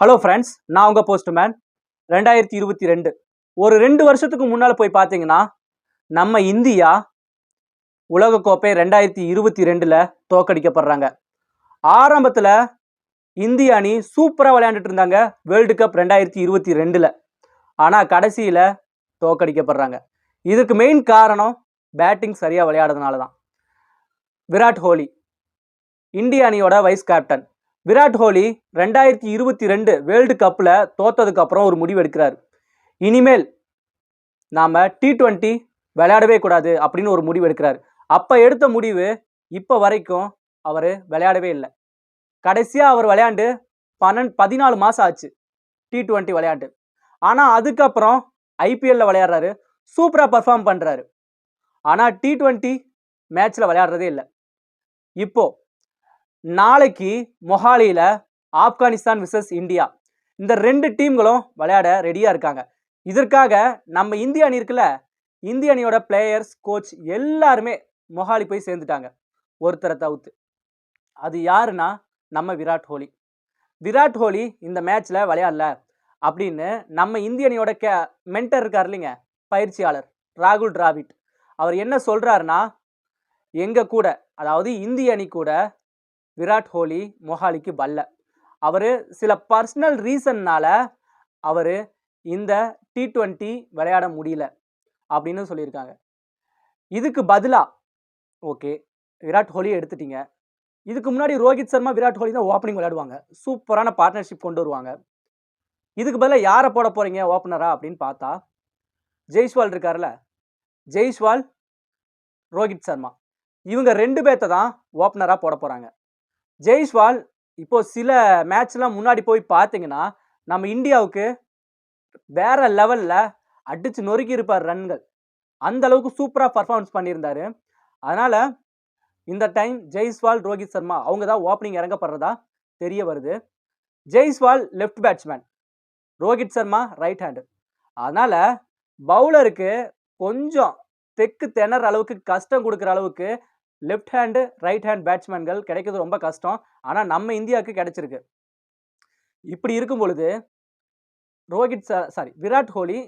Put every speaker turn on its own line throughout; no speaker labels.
Hello friends நான் உங்கள் postman ரெண்டாயிரத்தி இருபத்தி ரெண்டு. ஒரு ரெண்டு வருஷத்துக்கு முன்னால் போய் பார்த்தீங்கன்னா நம்ம இந்தியா உலகக்கோப்பை ரெண்டாயிரத்தி இருபத்தி ரெண்டில் தோக்கடிக்கப்படுறாங்க ஆரம்பத்தில் இந்திய அணி சூப்பராக விளையாண்டுட்டு இருந்தாங்க வேர்ல்டு கப் ரெண்டாயிரத்தி இருபத்தி ரெண்டில். ஆனால் கடைசியில் தோக்கடிக்கப்படுறாங்க இதுக்கு மெயின் காரணம் பேட்டிங் சரியாக விளையாடுறதுனால தான் விராட் கோலி இந்திய அணியோட வைஸ் கேப்டன் விராட் கோலி ரெண்டாயிரத்தி இருபத்தி ரெண்டு வேர்ல்டு கப்பில் தோத்ததுக்கு அப்புறம் ஒரு முடிவு எடுக்கிறார். இனிமேல் நாம் டி ட்வெண்ட்டி விளையாடவே கூடாது அப்படின்னு ஒரு முடிவு எடுக்கிறார். அப்போ எடுத்த முடிவு இப்போ வரைக்கும் அவர் விளையாடவே இல்லை. கடைசியாக அவர் விளையாண்டு பன்னெண்டு பதினாலு மாதம் ஆச்சு டி ட்வெண்ட்டி விளையாண்டு. ஆனால் அதுக்கப்புறம் ஐபிஎல்லில் விளையாடுறாரு சூப்பராக பர்ஃபார்ம் பண்ணுறாரு ஆனால் டி டுவெண்ட்டி மேட்ச்சில் விளையாடுறதே இல்லை. இப்போது நாளைக்கு மொஹாலியில் ஆப்கானிஸ்தான் விசஸ் இந்தியா. இந்த ரெண்டு டீம்களும் விளையாட ரெடியாக இருக்காங்க. இதற்காக நம்ம இந்திய அணி இருக்குல்ல இந்திய அணியோட பிளேயர்ஸ் கோச் எல்லாருமே மொஹாலி போய் சேர்ந்துட்டாங்க. ஒருத்தரை தவிர்த்து. அது யாருன்னா நம்ம விராட் கோலி. விராட் கோலி இந்த மேட்ச்சில் விளையாடல அப்படின்னு நம்ம இந்திய அணியோட கே மென்டர் இருக்கார் இல்லைங்க பயிற்சியாளர் ராகுல் டிராவிட். அவர் என்ன சொல்கிறாருன்னா எங்கள் கூட அதாவது இந்திய அணி கூட விராட் கோலி மொஹாலிக்கு பல்ல அவர் சில பர்சனல் ரீசன்னால் அவர் இந்த டி ட்வெண்ட்டி விளையாட முடியல அப்படின்னு சொல்லியிருக்காங்க. இதுக்கு பதிலாக ஓகே விராட் கோலியை எடுத்துட்டீங்க. இதுக்கு முன்னாடி ரோஹித் சர்மா விராட் கோலி தான் ஓப்பனிங் விளையாடுவாங்க. சூப்பரான பார்ட்னர்ஷிப் கொண்டு வருவாங்க. இதுக்கு பதிலாக யாரை போட போகிறீங்க ஓப்பனரா அப்படின்னு பார்த்தா ஜெய்ஸ்வால் இருக்கார்ல. ஜெய்ஸ்வால் ரோஹித் சர்மா. இவங்க ரெண்டு பேர்த்த தான் ஓப்பனராக போட போகிறாங்க ஜெய்ஸ்வால் இப்போ சில மேட்ச்லாம் முன்னாடி போய் பார்த்தீங்கன்னா நம்ம இந்தியாவுக்கு வேற லெவலில் அடித்து நொறுக்கி இருப்பார் ரன்கள். அந்த அளவுக்கு சூப்பராக பர்ஃபார்மன்ஸ் பண்ணியிருந்தாரு. அதனால் இந்த டைம் ஜெய்ஸ்வால் ரோஹித் சர்மா அவங்க தான் ஓப்பனிங் இறங்கப்படுறதா தெரிய வருது. Jaiswal left batsman Rohit Sharma right hand அதனால் பவுலருக்கு கொஞ்சம் தெக்கு திணற அளவுக்கு கஷ்டம் கொடுக்குற அளவுக்கு லெஃப்ட் ஹேண்டு ரைட் ஹேண்ட் பேட்ஸ்மேன்கள் கிடைக்கிறது ரொம்ப கஷ்டம். ஆனால் நம்ம இந்தியாவுக்கு கிடைச்சிருக்கு. இப்படி இருக்கும் பொழுது ரோஹித் சாரி விராட் கோலி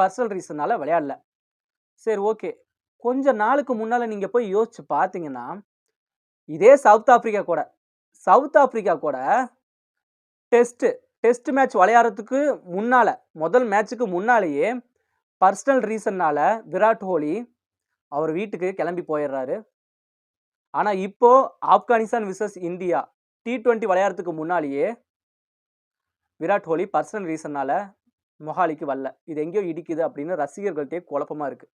பர்சனல் ரீசனால் விளையாடல. சரி ஓகே கொஞ்ச நாளுக்கு முன்னால் நீங்கள் போய் யோசிச்சு பார்த்தீங்கன்னா இதே சவுத் ஆப்ரிக்கா கூட சவுத் ஆப்ரிக்கா கூட டெஸ்ட்டு டெஸ்ட் மேட்ச் விளையாடுறதுக்கு முன்னால் முதல் மேட்ச்சுக்கு முன்னாலேயே பர்சனல் ரீசன்னால் விராட் கோலி அவர் வீட்டுக்கு கிளம்பி போயிடுறாரு. ஆனால் இப்போ Afghanistan versus India T twenty விளையாடுறதுக்கு முன்னாலேயே விராட் கோலி பர்சனல் ரீசன்னால் மொஹாலிக்கு வரல. இது எங்கேயோ இடிக்குது அப்படின்னு ரசிகர்கள்ட்டே குழப்பமாக இருக்குது